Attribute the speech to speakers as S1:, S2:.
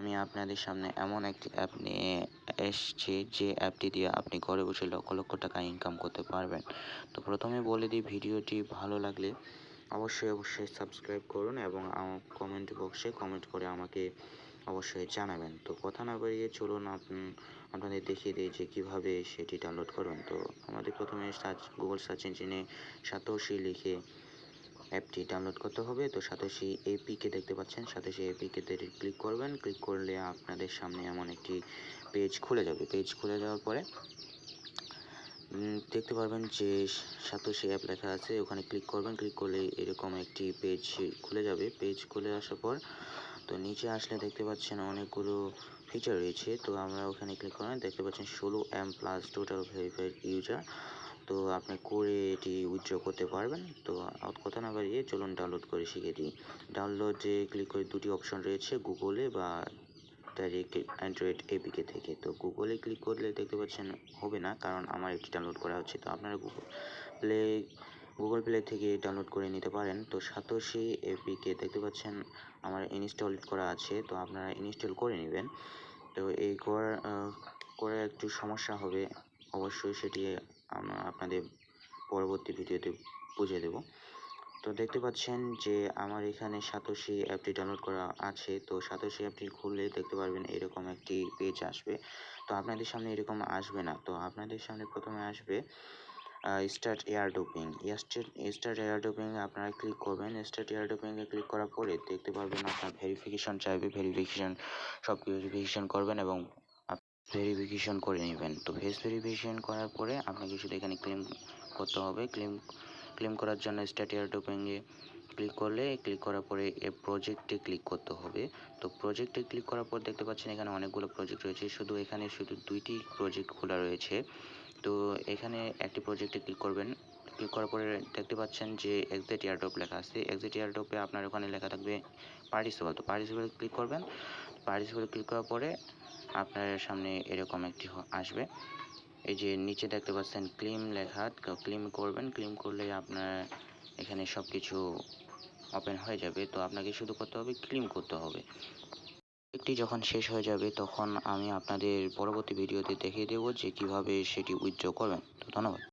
S1: আমি আপনাদের সামনে এমন একটি অ্যাপ নিয়ে এসেছি, যে অ্যাপটি দিয়ে আপনি ঘরে বসে লক্ষ লক্ষ টাকা ইনকাম করতে পারবেন। তো প্রথমে বলে দিই, ভিডিওটি ভালো লাগলে অবশ্যই অবশ্যই সাবস্ক্রাইব করুন এবং কমেন্ট বক্সে কমেন্ট করে আমাকে অবশ্যই জানাবেন। তো কথা না বাড়িয়ে চলুন, আপ- আপনাদের দেখিয়ে দিই যে কীভাবে সেটি ডাউনলোড করুন তো আমাদের প্রথমে সার্চ গুগল সার্চ ইঞ্জিনে সাতোশি লিখে অ্যাপটি ডাউনলোড করতে হবে। তো সাতোশি এপিকে দেখতে পাচ্ছেন। সাতোশি এপিকে ক্লিক করবেন। ক্লিক করলে আপনাদের সামনে এমন একটি পেজ খুলে যাবে। পেজ খুলে যাওয়ার পরে দেখতে পারবেন যে সাতোশি অ্যাপ লেখা আছে। ওখানে ক্লিক করবেন। ক্লিক করলে এরকম একটি পেজ খুলে যাবে। পেজ খুলে আসার পর, তো নিচে আসলে দেখতে পাচ্ছেন অনেকগুলো ফিচার রয়েছে। তো আমরা ওখানে ক্লিক করেন দেখতে পাচ্ছেন ষোলো M plus total verified user তো আপনি করে এটি উইথড্র করতে পারবেন। তো কথা না বাড়িয়ে চলুন ডাউনলোড করে শিখে দিই। ডাউনলোডে ক্লিক করে দুটি অপশন রয়েছে গুগলে বা ডাইরেক্ট অ্যান্ড্রয়েড এপিকে থেকে। তো গুগলে ক্লিক করলে দেখতে পাচ্ছেন হবে না, কারণ আমার এটি ডাউনলোড করা হচ্ছে। তো আপনারা গুগল প্লে গুগল প্লে থেকে ডাউনলোড করে নিতে পারেন। তো সাতোশি এপিকে দেখতে পাচ্ছেন আমার ইনস্টল করা আছে, তো আপনারা ইনস্টল করে নেবেন। তো এই করার করে একটু সমস্যা হবে, অবশ্যই সেটি আপনাদের পরবর্তী ভিডিওতে বুঝিয়ে দেব। তো দেখতে পাচ্ছেন যে আমার এখানে সাতোশি অ্যাপটি ডাউনলোড করা আছে। তো সাতোশি অ্যাপটি খুললে দেখতে পারবেন এরকম একটি পেজ আসবে। তো আপনাদের সামনে এরকম আসবে না। তো আপনাদের সামনে প্রথমে আসবে স্টার্ট এয়ারডোপিং স্টার্ট এয়ারডোপিং আপনারা ক্লিক করবেন। স্টার্ট এয়ারডোপিংয়ে ক্লিক করার পরে দেখতে পারবেন আপনার ভেরিফিকেশন চাইবে। ভেরিফিকেশন সব কিছু ভেরিফিকেশন করবেন এবং ভেরিফিকেশন করে নেবেন। তো ফেস ভেরিফিকেশন করার পরে আপনাকে শুধু এখানে ক্লেম করতে হবে। ক্লেম ক্লেম করার জন্য স্টার্ট এয়ারডোপিংয়ে ক্লিক করলে ক্লিক করার পরে এ প্রজেক্টে ক্লিক করতে হবে। তো প্রজেক্টে ক্লিক করার পর দেখতে পাচ্ছেন এখানে অনেকগুলো প্রজেক্ট রয়েছে। শুধু এখানে শুধু দুইটি প্রজেক্ট খোলা রয়েছে। তো এখানে একটি প্রজেক্টে ক্লিক করবেন। ক্লিক করার পরে দেখতে পাচ্ছেন যে এক্সিট এয়ারড্রপ লেখা আছে। এক্সিট এয়ারড্রপে আপনার ওখানে লেখা থাকবে পার্টিসিপাল তো পার্টিসিপাল ক্লিক করবেন। পার্টিসিপাল ক্লিক করার পরে আপনার সামনে এরকম একটি আসবে। এই যে নিচে দেখতে পাচ্ছেন ক্লিম লেখা ক্লিম করবেন। ক্লিম করলে আপনার এখানে সব কিছু ওপেন হয়ে যাবে। তো আপনাকে শুধু করতে হবে ক্লিম করতে হবে। একটি যখন শেষ হয়ে যাবে তখন আমি আপনাদের পরবর্তী ভিডিওতে দেখিয়ে দেবো যে কীভাবে সেটি উইথড্র করবেন। তো ধন্যবাদ।